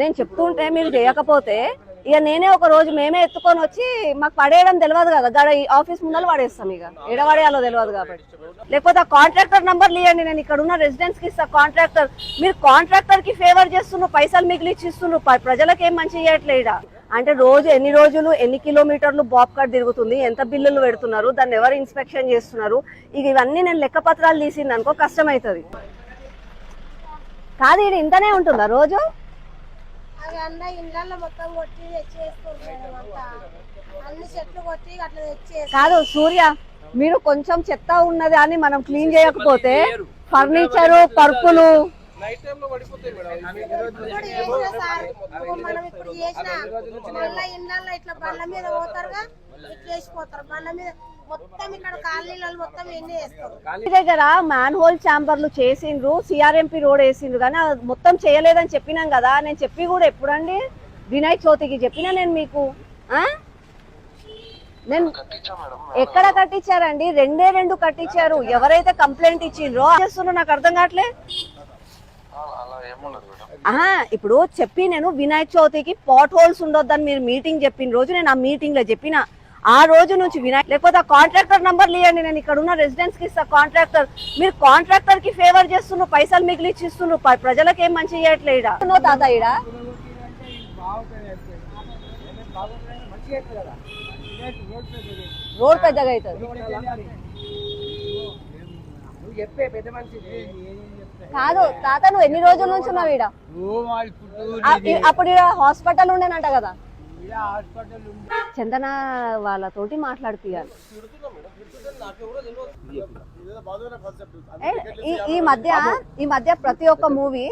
నేను చెప్తుంటే మీరు చేయకపోతే ఇక నేనే ఒక రోజు మేమే ఎత్తుకొని వచ్చి మాకు పడేయడం తెలియదు కదా. గడ ఈ ఆఫీస్ ముందర పడేస్తాం ఇక. ఎడబడేయాలో తెలియదు కాబట్టి. లేకపోతే ఆ కాంట్రాక్టర్ నంబర్ ఇవ్వండి నేను ఇక్కడ ఉన్న రెసిడెంట్స్కి ఇస్తా. కాంట్రాక్టర్ మీరు కాంట్రాక్టర్కి ఫేవర్ చేస్తున్నారు. పైసలు మిగిలిచ్చి ఇస్తున్నారు. ప్రజలకు ఏం మంచి చేయట్లేదు ఈడ. అంటే రోజు ఎన్ని రోజులు ఎన్ని కిలోమీటర్లు బాబ్ కార్డ్ తిరుగుతుంది ఎంత బిల్లులు పెడుతున్నారు దాన్ని ఎవరు ఇన్స్పెక్షన్ చేస్తున్నారు. ఇక ఇవన్నీ నేను లెక్క పత్రాలు తీసింది అనుకో కష్టమవుతుంది కాదు ఇది ఇంతనే ఉంటుందా రోజు? అన్న ఇండ్లలో మొత్తం కొట్టి అంతా అన్ని చెట్లు కొట్టి అట్లా కాదు సూర్య మీరు కొంచెం చెత్త ఉన్నది అని మనం క్లీన్ చేయకపోతే ఫర్నిచర్ పరుపులు మనం ఇప్పుడు చేసిన మళ్ళీ ఇండ్లలో ఇట్లా బండ్ల మీద పోతారుగా ఇట్లా వేసిపోతారు బండ్ల మీద మొత్తం ఇక్కడ కాలనీలలో మొత్తం ఎన్ని వేస్తారు ఇంటి దగ్గర మ్యాన్ హోల్ ఛాంబర్లు చేసిండ్రు సిఆర్ఎంపీ రోడ్ వేసిండ్రు కానీ అది మొత్తం చేయలేదని చెప్పినాం కదా. నేను చెప్పి కూడా ఎప్పుడండి? వినాయక చవితికి చెప్పినా నేను మీకు ఆ? నేను ఎక్కడ కట్టించారండి? రెండే రెండు కట్టించారు. ఎవరైతే కంప్లైంట్ ఇచ్చిండ్రో చేస్తున్నారు నాకు అర్థం కావట్లే. ఇప్పుడు చెప్పి నేను వినాయక చవితికి పాట్ హోల్స్ ఉండొద్దని మీరు మీటింగ్ చెప్పిన రోజు నేను ఆ మీటింగ్లో చెప్పిన. ఆ రోజు నుంచి వినాయక లేకపోతే ఆ కాంట్రాక్టర్ నంబర్ ఇవ్వండి నేను ఇక్కడ ఉన్న రెసిడెంట్స్కి ఇస్తా కాంట్రాక్టర్ మీరు కాంట్రాక్టర్కి ఫేవర్ చేస్తున్నారు పైసలు మిగిలిచ్చి ఇస్తున్నారు ప్రజలకు ఏం మంచి చేయట్లేదు తాత ఈడ. రోడ్ పెద్దగా అవుతుంది. చెప్పే పెద్ద మనిషి కాదు తాత నువ్వు ఎన్ని రోజుల నుంచి ఉన్నావు ఈడ? ఈ- అప్పుడు ఈడ హాస్పిటల్ ఉండేనంట కదా. ఈడ హాస్పిటల్ ఉంది చందన వాళ్ళతోటి మాట్లాడిపియాలి ఈ మధ్య ఈ మధ్య ప్రతి ఒక్క మూవీ